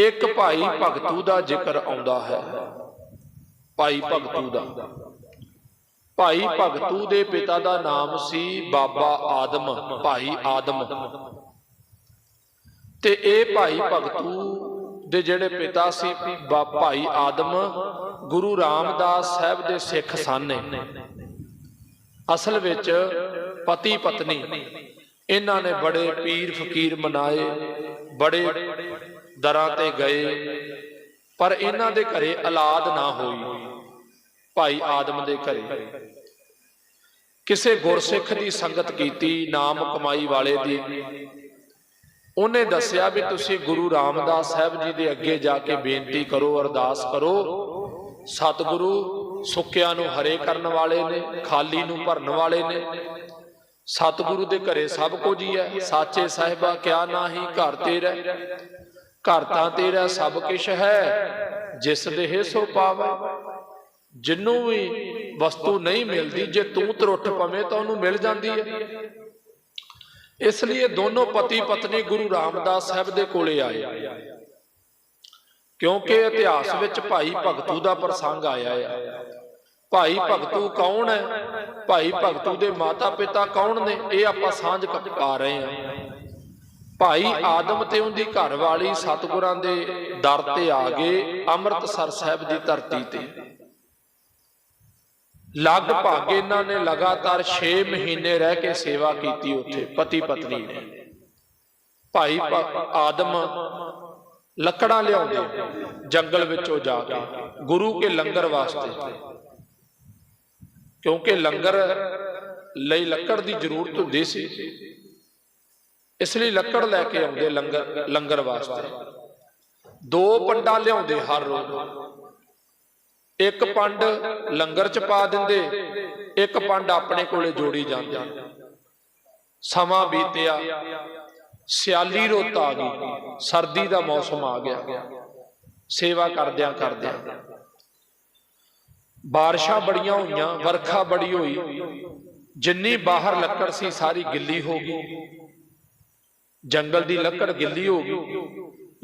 ਇੱਕ ਭਾਈ ਭਗਤੂ ਦਾ ਜ਼ਿਕਰ ਆਉਂਦਾ ਹੈ। ਭਾਈ ਭਗਤੂ ਦਾ। ਭਾਈ ਭਗਤੂ ਦੇ ਪਿਤਾ ਦਾ ਨਾਮ ਸੀ ਬਾਬਾ ਆਦਮ, ਭਾਈ ਆਦਮ। ਤੇ ਇਹ ਭਾਈ ਭਗਤੂ ਦੇ ਜਿਹੜੇ ਪਿਤਾ ਸੀ ਭਾਈ ਆਦਮ, ਗੁਰੂ ਰਾਮਦਾਸ ਸਾਹਿਬ ਦੇ ਸਿੱਖ ਸਨ ਅਸਲ ਵਿੱਚ ਪਤੀ ਪਤਨੀ ਇਹਨਾਂ ਨੇ ਬੜੇ ਪੀਰ ਫਕੀਰ ਮਨਾਏ, ਬੜੇ ਦਰਾਂ ਤੇ ਗਏ, ਪਰ ਇਹਨਾਂ ਦੇ ਘਰੇ ਔਲਾਦ ਨਾ ਹੋਈ, ਭਾਈ ਆਦਮ ਦੇ ਘਰੇ। ਕਿਸੇ ਗੁਰਸਿੱਖ ਦੀ ਸੰਗਤ ਕੀਤੀ ਨਾਮ ਕਮਾਈ ਵਾਲੇ ਦੀ। ਉਹਨੇ ਦੱਸਿਆ ਵੀ ਤੁਸੀਂ ਗੁਰੂ ਰਾਮਦਾਸ ਸਾਹਿਬ ਜੀ ਦੇ ਅੱਗੇ ਜਾ ਕੇ ਬੇਨਤੀ ਕਰੋ, ਅਰਦਾਸ ਕਰੋ। ਸਤਿਗੁਰੂ ਸੁੱਕਿਆਂ ਨੂੰ ਹਰੇ ਕਰਨ ਵਾਲੇ ਨੇ, ਖਾਲੀ ਨੂੰ ਭਰਨ ਵਾਲੇ ਨੇ। ਸਤਿਗੁਰੂ ਦੇ ਘਰੇ ਸਭ ਕੁਝ ਹੀ ਹੈ। ਸਾਚੇ ਸਾਹਿਬਾ, ਕਿਆ ਨਾਹੀ ਘਰ ਤੇਰਾ ਘਰ ਤਾਂ ਤੇਰਾ ਸਭ ਕੁਝ ਹੈ ਜਿਸ ਦੇਹ ਸੋ ਪਾਵੇ। ਜਿੰਨੂੰ ਵੀ ਵਸਤੂ ਨਹੀਂ ਮਿਲਦੀ ਜੇ ਤੂੰ ਤਰੁੱਠ ਪਵੇਂ ਤਾਂ ਉਹਨੂੰ ਮਿਲ ਜਾਂਦੀ ਹੈ। ਇਸ ਲਈ ਦੋਨੋਂ ਪਤੀ ਪਤਨੀ ਗੁਰੂ ਰਾਮਦਾਸ ਸਾਹਿਬ ਦੇ ਕੋਲੇ ਆਏ। ਕਿਉਂਕਿ ਇਤਿਹਾਸ ਵਿੱਚ ਭਾਈ ਭਗਤੂ ਦਾ ਪ੍ਰਸੰਗ ਆਇਆ ਹੈ ਭਾਈ ਭਗਤੂ ਕੌਣ ਹੈ? ਭਾਈ ਭਗਤੂ ਦੇ ਮਾਤਾ ਪਿਤਾ ਕੌਣ ਨੇ? ਇਹ ਆਪਾਂ ਸਾਂਝ ਪਾ ਰਹੇ ਹਾਂ। ਭਾਈ ਆਦਮ ਤੇ ਉਹਦੀ ਘਰ ਵਾਲੀ ਸਤਿਗੁਰਾਂ ਦੇ ਦਰ ਤੇ ਆ ਗਏ ਅੰਮ੍ਰਿਤਸਰ ਸਾਹਿਬ ਦੀ ਧਰਤੀ ਤੇ। ਲਗਭਗ ਇਹਨਾਂ ਨੇ ਲਗਾਤਾਰ 6 ਮਹੀਨੇ ਰਹਿ ਕੇ ਸੇਵਾ ਕੀਤੀ ਉੱਥੇ ਪਤੀ ਪਤਨੀ ਨੇ। ਭਾਈ ਆਦਮ ਲੱਕੜਾਂ ਲਿਆਉਂਦੇ ਜੰਗਲ ਵਿੱਚੋਂ ਜਾ ਕੇ, ਗੁਰੂ ਕੇ ਲੰਗਰ ਵਾਸਤੇ ਕਿਉਂਕਿ ਲੰਗਰ ਲਈ ਲੱਕੜ ਦੀ ਜ਼ਰੂਰਤ ਹੁੰਦੀ ਸੀ। ਇਸ ਲਈ ਲੱਕੜ ਲੈ ਕੇ ਆਉਂਦੇ ਲੰਗਰ ਲੰਗਰ ਵਾਸਤੇ। ਦੋ ਪੰਡਾ ਲਿਆਉਂਦੇ ਹਰ ਰੋਜ਼। ਇੱਕ ਪੰਡ ਲੰਗਰ ਚ ਪਾ ਦਿੰਦੇ, ਇੱਕ ਪੰਡ ਆਪਣੇ ਕੋਲੇ ਜੋੜੀ ਜਾਂਦਾ। ਸਮਾਂ ਬੀਤਿਆ, ਸਿਆਲੀ ਰੁੱਤ ਆ ਗਈ, ਸਰਦੀ ਦਾ ਮੌਸਮ ਆ ਗਿਆ। ਸੇਵਾ ਕਰਦਿਆਂ ਕਰਦਿਆਂ। ਬਾਰਿਸ਼ਾਂ ਬੜੀਆਂ ਹੋਈਆਂ, ਵਰਖਾ ਬੜੀ ਹੋਈ। ਜਿੰਨੀ ਬਾਹਰ ਲੱਕੜ ਸੀ, ਸਾਰੀ ਗਿੱਲੀ ਹੋ ਗਈ। ਜੰਗਲ ਦੀ ਲੱਕੜ ਗਿੱਲੀ ਹੋ ਗਈ।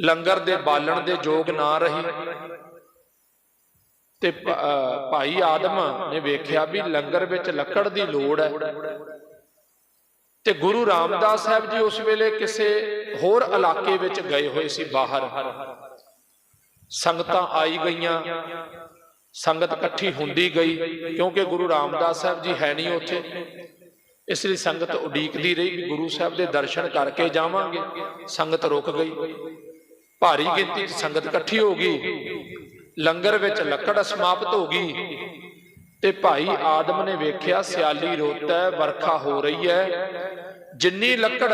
ਲੰਗਰ ਦੇ ਬਾਲਣ ਦੇ ਯੋਗ ਨਾ ਰਹੀ। ਤੇ ਭਾਈ ਆਦਮ ਨੇ ਵੇਖਿਆ ਵੀ ਲੰਗਰ ਵਿੱਚ ਲੱਕੜ ਦੀ ਲੋੜ ਹੈ। ਤੇ ਗੁਰੂ ਰਾਮਦਾਸ ਸਾਹਿਬ ਜੀ ਉਸ ਵੇਲੇ ਕਿਸੇ ਹੋਰ ਇਲਾਕੇ ਵਿੱਚ ਗਏ ਹੋਏ ਸੀ ਬਾਹਰ। ਸੰਗਤਾਂ ਆਈ ਗਈਆਂ। ਸੰਗਤ ਇਕੱਠੀ ਹੁੰਦੀ ਗਈ, ਕਿਉਂਕਿ ਗੁਰੂ ਰਾਮਦਾਸ ਸਾਹਿਬ ਜੀ ਹੈ ਨਹੀਂ ਉੱਥੇ। ਇਸ ਲਈ ਸੰਗਤ ਉਡੀਕਦੀ ਰਹੀ ਵੀ ਗੁਰੂ ਸਾਹਿਬ ਦੇ ਦਰਸ਼ਨ ਕਰਕੇ ਜਾਵਾਂਗੇ। ਸੰਗਤ ਰੁਕ ਗਈ। ਭਾਰੀ ਗਿਣਤੀ 'ਚ ਸੰਗਤ ਇਕੱਠੀ ਹੋ ਗਈ। ਲੰਗਰ ਵਿੱਚ ਲੱਕੜ ਸਮਾਪਤ ਹੋ ਗਈ। ਤੇ ਭਾਈ ਆਦਮ ਨੇ ਵੇਖਿਆ, ਸਿਆਲੀ ਰੁੱਤ ਹੈ, ਵਰਖਾ ਹੋ ਰਹੀ ਹੈ। ਜਿੰਨੀ ਲੱਕੜ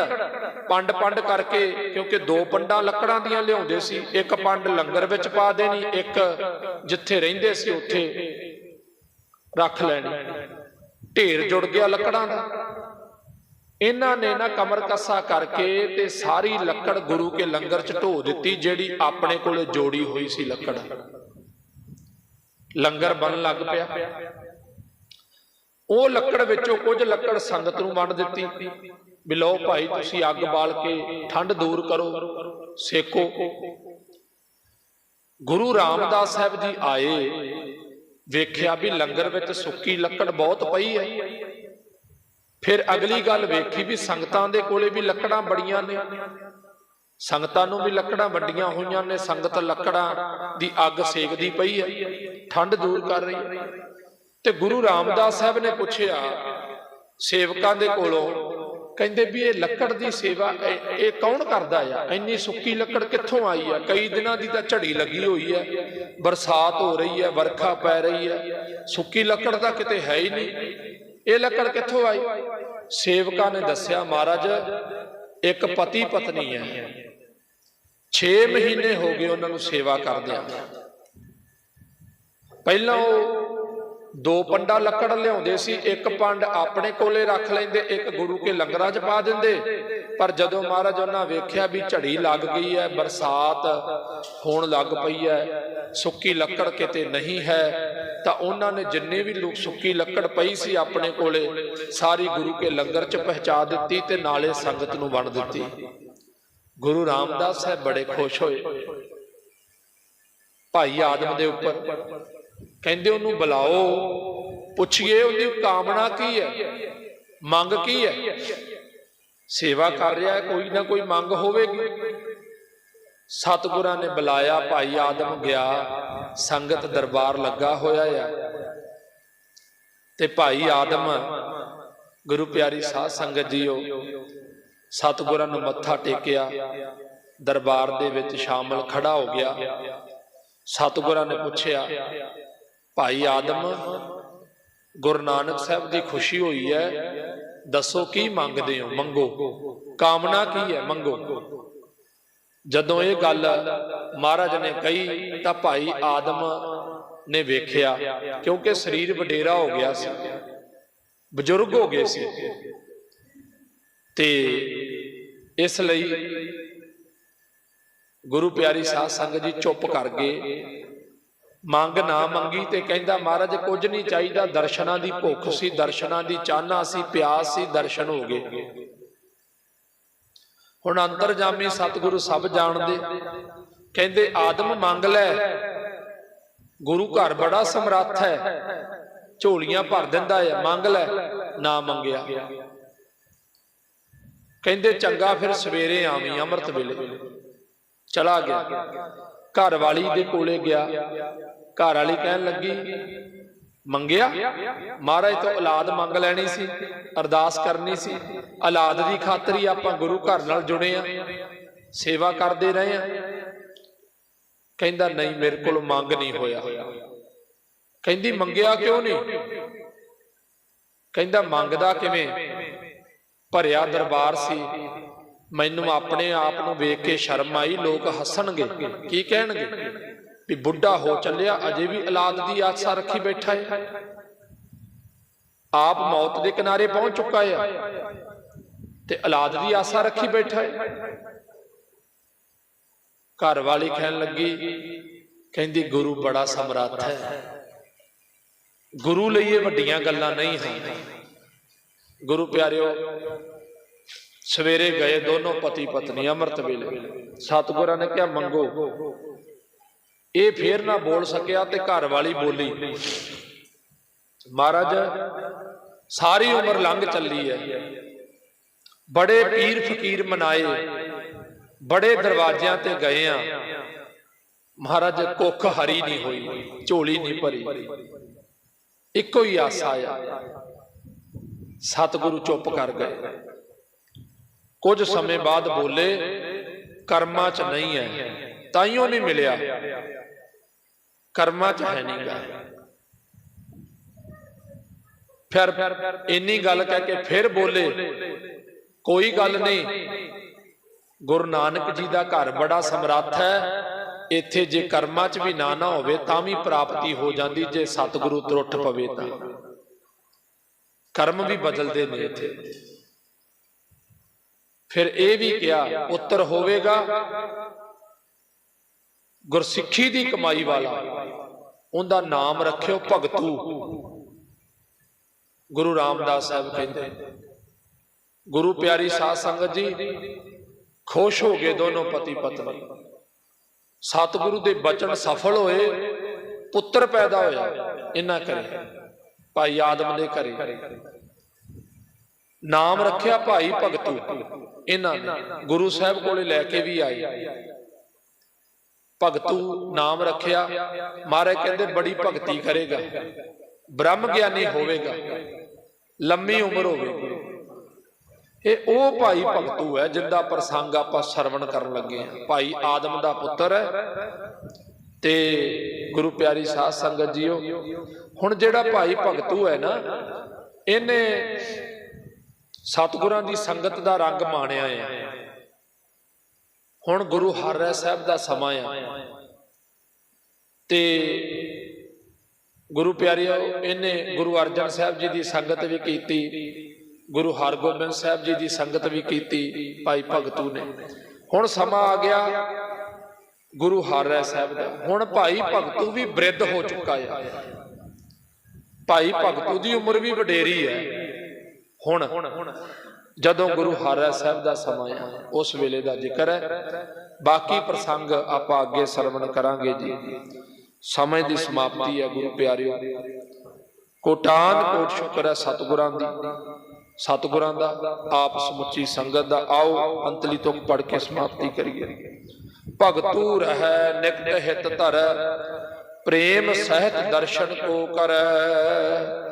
ਪੰਡ ਪੰਡ ਕਰਕੇ, ਕਿਉਂਕਿ ਦੋ ਪੰਡਾਂ ਲੱਕੜਾਂ ਦੀਆਂ ਲਿਆਉਂਦੇ ਸੀ, ਇੱਕ ਪੰਡ ਲੰਗਰ ਵਿੱਚ ਪਾ ਦੇਣੀ, ਇੱਕ ਜਿੱਥੇ ਰਹਿੰਦੇ ਸੀ, ਉੱਥੇ ਰੱਖ ਲੈਣੀ। ਢੇਰ ਜੁੜ ਗਿਆ ਲੱਕੜਾਂ ਦਾ ਇਹਨਾਂ ਨੇ ਨਾ ਕਮਰ ਕੱਸਾ ਕਰਕੇ ਤੇ ਸਾਰੀ ਲੱਕੜ ਗੁਰੂ ਕੇ ਲੰਗਰ ਚ ਢੋ ਦਿੱਤੀ ਜਿਹੜੀ ਆਪਣੇ ਕੋਲੇ ਜੋੜੀ ਹੋਈ ਸੀ ਲੱਕੜ। ਲੰਗਰ ਬਣ ਲੱਗ ਪਿਆ। ਉਹ ਲੱਕੜ ਵਿੱਚੋਂ ਕੁਝ ਲੱਕੜ ਸੰਗਤ ਨੂੰ ਵੰਡ ਦਿੱਤੀ। ਵੀ ਲਓ ਭਾਈ ਤੁਸੀਂ ਅੱਗ ਬਾਲ ਕੇ ਠੰਡ ਦੂਰ ਕਰੋ ਸੇਕੋ। ਗੁਰੂ ਰਾਮਦਾਸ ਸਾਹਿਬ ਜੀ ਆਏ। ਵੇਖਿਆ ਵੀ ਲੰਗਰ ਵਿੱਚ ਸੁੱਕੀ ਲੱਕੜ ਬਹੁਤ ਪਈ ਹੈ। ਫਿਰ ਅਗਲੀ ਗੱਲ ਵੇਖੀ ਵੀ ਸੰਗਤਾਂ ਦੇ ਕੋਲੇ ਵੀ ਲੱਕੜਾਂ ਬੜੀਆਂ ਨੇ। ਸੰਗਤਾਂ ਨੂੰ ਵੀ ਲੱਕੜਾਂ ਵੱਡੀਆਂ ਹੋਈਆਂ ਨੇ। ਸੰਗਤ ਲੱਕੜਾਂ ਦੀ ਅੱਗ ਸੇਕਦੀ ਪਈ ਹੈ। ਠੰਡ ਦੂਰ ਕਰ ਰਹੀ ਹੈ। ਤੇ ਗੁਰੂ ਰਾਮਦਾਸ ਸਾਹਿਬ ਨੇ ਪੁੱਛਿਆ, ਸੇਵਕਾਂ ਦੇ ਕੋਲੋਂ ਕਹਿੰਦੇ ਵੀ ਇਹ ਲੱਕੜ ਦੀ ਸੇਵਾ, ਇਹ ਕੌਣ ਕਰਦਾ ਆ? ਇੰਨੀ ਸੁੱਕੀ ਲੱਕੜ ਕਿੱਥੋਂ ਆਈ ਆ? ਕਈ ਦਿਨਾਂ ਦੀ ਤਾਂ ਝੜੀ ਲੱਗੀ ਹੋਈ ਹੈ ਬਰਸਾਤ ਹੋ ਰਹੀ ਹੈ ਵਰਖਾ ਪੈ ਰਹੀ ਹੈ ਸੁੱਕੀ ਲੱਕੜ ਤਾਂ ਕਿਤੇ ਹੈ ਹੀ ਨਹੀਂ। ਇਹ ਲੱਕੜ ਕਿੱਥੋਂ ਆਈ? ਸੇਵਕਾਂ ਨੇ ਦੱਸਿਆ, ਮਹਾਰਾਜ, ਇੱਕ ਪਤੀ ਪਤਨੀ ਹੈ। 6 ਮਹੀਨੇ ਹੋ ਗਏ ਉਹਨਾਂ ਨੂੰ ਸੇਵਾ ਕਰਦਿਆਂ ਪਹਿਲਾਂ ਉਹ ਦੋ ਪੰਡਾ ਲੱਕੜ ਲਿਆਉਂਦੇ ਸੀ, ਇੱਕ ਪੰਡ ਆਪਣੇ ਕੋਲੇ ਰੱਖ ਲੈਂਦੇ, ਇੱਕ ਗੁਰੂ ਕੇ ਲੰਗਰਾਂ 'ਚ ਪਾ ਦਿੰਦੇ। ਪਰ ਜਦੋਂ ਮਹਾਰਾਜ ਉਹਨਾਂ ਵੇਖਿਆ ਵੀ ਝੜੀ ਲੱਗ ਗਈ ਹੈ, ਬਰਸਾਤ ਹੋਣ ਲੱਗ ਪਈ ਹੈ, ਸੁੱਕੀ ਲੱਕੜ ਕਿਤੇ ਨਹੀਂ ਹੈ, ਤਾਂ ਉਹਨਾਂ ਨੇ ਜਿੰਨੇ ਵੀ ਲੋਕ ਸੁੱਕੀ ਲੱਕੜ ਪਈ ਸੀ ਆਪਣੇ ਕੋਲੇ, ਸਾਰੀ ਗੁਰੂ ਕੇ ਲੰਗਰ 'ਚ ਪਹੁੰਚਾ ਦਿੱਤੀ ਤੇ ਨਾਲੇ ਸੰਗਤ ਨੂੰ ਵੰਡ ਦਿੱਤੀ। ਗੁਰੂ ਰਾਮਦਾਸ ਸਾਹਿਬ ਬੜੇ ਖੁਸ਼ ਹੋਏ। ਭਾਈ ਆਦਮ ਦੇ ਉੱਪਰ ਕਹਿੰਦੇ ਉਹਨੂੰ ਬੁਲਾਓ। ਪੁੱਛੀਏ ਉਹਦੀ ਕਾਮਨਾ ਕੀ ਹੈ? ਮੰਗ ਕੀ ਹੈ? ਸੇਵਾ ਕਰ ਰਿਹਾ ਹੈ, ਕੋਈ ਨਾ ਕੋਈ ਮੰਗ ਹੋਵੇਗੀ। ਸਤਿਗੁਰਾਂ ਨੇ ਬੁਲਾਇਆ, ਭਾਈ ਆਦਮ ਗਿਆ। ਸੰਗਤ ਦਰਬਾਰ ਲੱਗਾ ਹੋਇਆ ਆ। ਤੇ ਭਾਈ ਆਦਮ, ਗੁਰੂ ਪਿਆਰੀ ਸਾਧ ਸੰਗਤ ਜੀਓ, ਸਤਿਗੁਰਾਂ ਨੂੰ ਮੱਥਾ ਟੇਕਿਆ। ਦਰਬਾਰ ਦੇ ਵਿੱਚ ਸ਼ਾਮਲ ਖੜਾ ਹੋ ਗਿਆ। ਸਤਿਗੁਰਾਂ ਨੇ ਪੁੱਛਿਆ ਭਾਈ ਆਦਮ, ਗੁਰੂ ਨਾਨਕ ਸਾਹਿਬ ਦੀ ਖੁਸ਼ੀ ਹੋਈ ਹੈ। ਦੱਸੋ ਕੀ ਮੰਗਦੇ ਹੋ? ਮੰਗੋ। ਕਾਮਨਾ ਕੀ ਹੈ? ਮੰਗੋ। ਜਦੋਂ ਇਹ ਗੱਲ ਮਹਾਰਾਜ ਨੇ ਕਹੀ, ਤਾਂ ਭਾਈ ਆਦਮ ਨੇ ਵੇਖਿਆ, ਕਿਉਂਕਿ ਸਰੀਰ ਵਡੇਰਾ ਹੋ ਗਿਆ ਸੀ। ਬਜ਼ੁਰਗ ਹੋ ਗਏ ਸੀ। ਤੇ ਇਸ ਲਈ ਗੁਰੂ ਪਿਆਰੀ ਸਾਧ ਸੰਗਤ ਜੀ ਚੁੱਪ ਕਰ ਗਏ। ਮੰਗ ਨਾ ਮੰਗੀ ਤੇ ਕਹਿੰਦਾ, ਮਹਾਰਾਜ, ਕੁਝ ਨਹੀਂ ਚਾਹੀਦਾ। ਦਰਸ਼ਨਾਂ ਦੀ ਭੁੱਖ ਸੀ, ਦਰਸ਼ਨਾਂ ਦੀ ਚਾਹਨਾ ਸੀ, ਪਿਆਸ ਸੀ, ਦਰਸ਼ਨ ਹੋ ਗਏ। ਹੁਣ ਅੰਤਰਜਾਮੀ ਸਤਿਗੁਰੂ ਸਭ ਜਾਣਦੇ। ਕਹਿੰਦੇ, ਆਦਮ ਮੰਗ ਲੈ। ਗੁਰੂ ਘਰ ਬੜਾ ਸਮਰੱਥ ਹੈ। ਝੋਲੀਆਂ ਭਰ ਦਿੰਦਾ ਹੈ। ਮੰਗ ਲੈ। ਨਾ ਮੰਗਿਆ। ਕਹਿੰਦੇ, ਚੰਗਾ ਫਿਰ ਸਵੇਰੇ ਆਵੀਂ, ਅੰਮ੍ਰਿਤ ਵੇਲੇ। ਚਲਾ ਗਿਆ। ਘਰ ਵਾਲੀ ਦੇ ਕੋਲੇ ਗਿਆ। ਘਰ ਵਾਲੀ ਕਹਿਣ ਲੱਗੀ, ਮੰਗਿਆ? ਮਹਾਰਾਜ ਤੋਂ ਔਲਾਦ ਮੰਗ ਲੈਣੀ ਸੀ, ਅਰਦਾਸ ਕਰਨੀ ਸੀ। ਔਲਾਦ ਦੀ ਖਾਤਰ ਹੀ ਆਪਾਂ ਗੁਰੂ ਘਰ ਨਾਲ ਜੁੜੇ ਆ। ਸੇਵਾ ਕਰਦੇ ਰਹੇ ਆ। ਕਹਿੰਦਾ, ਨਹੀਂ, ਮੇਰੇ ਕੋਲ ਮੰਗ ਨਹੀਂ ਹੋਇਆ। ਕਹਿੰਦੀ, ਮੰਗਿਆ ਕਿਉਂ ਨਹੀਂ? ਕਹਿੰਦਾ, ਮੰਗਦਾ ਕਿਵੇਂ? ਭਰਿਆ ਦਰਬਾਰ ਸੀ। ਮੈਨੂੰ ਆਪਣੇ ਆਪ ਨੂੰ ਵੇਖ ਕੇ ਸ਼ਰਮ ਆਈ ਲੋਕ ਹੱਸਣਗੇ। ਕੀ ਕਹਿਣਗੇ? ਵੀ ਬੁੱਢਾ ਹੋ ਚੱਲਿਆ ਅਜੇ ਵੀ ਔਲਾਦ ਦੀ ਆਸਾ ਰੱਖੀ ਬੈਠਾ ਹੈ। ਆਪ ਮੌਤ ਦੇ ਕਿਨਾਰੇ ਪਹੁੰਚ ਚੁੱਕਾ ਹੈ। ਤੇ ਔਲਾਦ ਦੀ ਆਸਾ ਰੱਖੀ ਬੈਠਾ ਹੈ। ਘਰ ਵਾਲੀ ਕਹਿਣ ਲੱਗੀ ਕਹਿੰਦੀ ਗੁਰੂ ਬੜਾ ਸਮਰੱਥ ਹੈ। ਗੁਰੂ ਲਈ ਇਹ ਵੱਡੀਆਂ ਗੱਲਾਂ ਨਹੀਂ ਹਨ। ਗੁਰੂ ਪਿਆਰਿਓ ਸਵੇਰੇ ਗਏ ਦੋਨੋਂ ਪਤੀ ਪਤਨੀ ਅੰਮ੍ਰਿਤ ਵੇਲੇ। ਸਤਿਗੁਰਾਂ ਨੇ ਕਿਹਾ, ਮੰਗੋ। ਇਹ ਫੇਰ ਨਾ ਬੋਲ ਸਕਿਆ ਤੇ ਘਰ ਵਾਲੀ ਬੋਲੀ, ਮਹਾਰਾਜ, ਸਾਰੀ ਉਮਰ ਲੰਘ ਚੱਲੀ ਹੈ। ਬੜੇ ਪੀਰ ਫਕੀਰ ਮਨਾਏ। ਬੜੇ ਦਰਵਾਜ਼ਿਆਂ ਤੇ ਗਏ ਆ। ਮਹਾਰਾਜ, ਕੁੱਖ ਹਰੀ ਨਹੀਂ ਹੋਈ, ਝੋਲੀ ਨਹੀਂ ਭਰੀ। ਇੱਕੋ ਹੀ ਆਸਾ ਆ ਸਤਿਗੁਰੂ ਚੁੱਪ ਕਰ ਗਏ। ਕੁਝ ਸਮੇਂ ਬਾਅਦ ਬੋਲੇ ਕਰਮਾਂ 'ਚ ਨਹੀਂ ਹੈ ਤਾਈਓ ਨਹੀਂ ਮਿਲਿਆ। ਕਰਮਾਂ 'ਚ ਹੈ ਨਹੀਂਗਾ ਫਿਰ ਇੰਨੀ ਗੱਲ ਕਹਿ ਕੇ ਫਿਰ ਬੋਲੇ ਕੋਈ ਗੱਲ ਨਹੀਂ। ਗੁਰੂ ਨਾਨਕ ਜੀ ਦਾ ਘਰ ਬੜਾ ਸਮਰੱਥ ਹੈ। ਇੱਥੇ ਜੇ ਕਰਮਾਂ 'ਚ ਵੀ ਨਾ ਨਾ ਹੋਵੇ ਤਾਂ ਵੀ ਪ੍ਰਾਪਤੀ ਹੋ ਜਾਂਦੀ ਜੇ ਸਤਿਗੁਰੂ ਤਰੁੱਠ ਪਵੇ ਤਾਂ। ਕਰਮ ਵੀ ਬਦਲਦੇ ਨੇ ਇੱਥੇ। ਫਿਰ ਇਹ ਵੀ ਕਿਹਾ ਪੁੱਤਰ ਹੋਵੇਗਾ ਗੁਰਸਿੱਖੀ ਦੀ ਕਮਾਈ ਵਾਲਾ। ਉਹਦਾ ਨਾਮ ਰੱਖਿਓ ਭਗਤੂ। ਗੁਰੂ ਰਾਮਦਾਸ ਸਾਹਿਬ ਕਹਿੰਦੇ ਗੁਰੂ ਪਿਆਰੀ ਸਾਧ ਸੰਗਤ ਜੀ ਖੁਸ਼ ਹੋ ਗਏ ਦੋਨੋਂ ਪਤੀ ਪਤਨੀ। ਸਤਿਗੁਰੂ ਦੇ ਬਚਨ ਸਫਲ ਹੋਏ ਪੁੱਤਰ ਪੈਦਾ ਹੋਇਆ। ਇਹਨਾਂ ਕਰੇ। ਭਾਈ ਆਦਮ ਦੇ ਘਰੇ। ਨਾਮ ਰੱਖਿਆ ਭਾਈ ਭਗਤੂ। ਇਹਨਾਂ ਨੇ ਗੁਰੂ ਸਾਹਿਬ ਕੋਲੇ ਲੈ ਕੇ ਵੀ ਆਏ। ਭਗਤੂ ਨਾਮ ਰੱਖਿਆ। ਮਹਾਰਾਜ ਕਹਿੰਦੇ ਬੜੀ ਭਗਤੀ ਕਰੇਗਾ। ਬ੍ਰਹਮ ਗਿਆਨੀ ਹੋਵੇਗਾ। ਲੰਮੀ ਉਮਰ ਹੋਵੇਗੀ। ਇਹ ਉਹ ਭਾਈ ਭਗਤੂ ਹੈ ਜਿੰਦਾ ਪ੍ਰਸੰਗ ਆਪਾਂ ਸਰਵਣ ਕਰਨ ਲੱਗੇ ਆ ਭਾਈ ਆਦਮ ਦਾ ਪੁੱਤਰ ਹੈ। ਤੇ ਗੁਰੂ ਪਿਆਰੀ ਸਾਧ ਸੰਗਤ ਜੀਓ, ਹੁਣ ਜਿਹੜਾ ਭਾਈ ਭਗਤੂ ਹੈ ਨਾ, ਇਹਨੇ ਸਤਿਗੁਰਾਂ ਦੀ ਸੰਗਤ ਦਾ ਰੰਗ ਮਾਣਿਆ ਹੈ ਹੁਣ ਗੁਰੂ ਹਰਿ ਸਾਹਿਬ ਦਾ ਸਮਾਂ ਆ। ਤੇ ਗੁਰੂ ਪਿਆਰਿਓ, ਇਹਨੇ ਗੁਰੂ ਅਰਜਨ ਸਾਹਿਬ ਜੀ ਦੀ ਸੰਗਤ ਵੀ ਕੀਤੀ, ਗੁਰੂ ਹਰਗੋਬਿੰਦ ਸਾਹਿਬ ਜੀ ਦੀ ਸੰਗਤ ਵੀ ਕੀਤੀ, ਭਾਈ ਭਗਤੂ ਨੇ। ਹੁਣ ਸਮਾਂ ਆ ਗਿਆ ਗੁਰੂ ਹਰਿ ਸਾਹਿਬ ਦਾ। ਹੁਣ ਭਾਈ ਭਗਤੂ ਵੀ ਬ੍ਰਿਧ ਹੋ ਚੁੱਕਾ ਹੈ ਭਾਈ ਭਗਤੂ ਦੀ ਉਮਰ ਵੀ ਵਡੇਰੀ ਹੈ ਹੁਣ ਜਦੋਂ ਗੁਰੂ ਹਰਿ ਸਾਹਿਬ ਦਾ ਸਮਾਂ ਆ, ਉਸ ਵੇਲੇ ਦਾ ਜ਼ਿਕਰ ਹੈ। ਬਾਕੀ ਪ੍ਰਸੰਗ ਆਪਾਂ ਅੱਗੇ ਸਰਵਣ ਕਰਾਂਗੇ ਜੀ। ਸਮੇਂ ਦੀ ਸਮਾਪਤੀ ਹੈ ਗੁਰੂ ਪਿਆਰਿਓ। ਕੋਟਾਨ ਕੋਟ ਸ਼ੁਕਰ ਹੈ ਸਤਿਗੁਰਾਂ ਦੀ। ਸਤਿਗੁਰਾਂ ਦਾ, ਆਪ ਸਮੁੱਚੀ ਸੰਗਤ ਦਾ, ਆਓ ਅੰਤਲੀ ਤੁਕ ਪੜ ਕੇ ਸਮਾਪਤੀ ਕਰੀਏ। ਭਗਤੂ ਰਹਿ, ਨਿਕਟ ਹਿਤ ਧਰ, ਪ੍ਰੇਮ ਸਹਿਤ ਦਰਸ਼ਨ ਕੋ ਕਰੈ।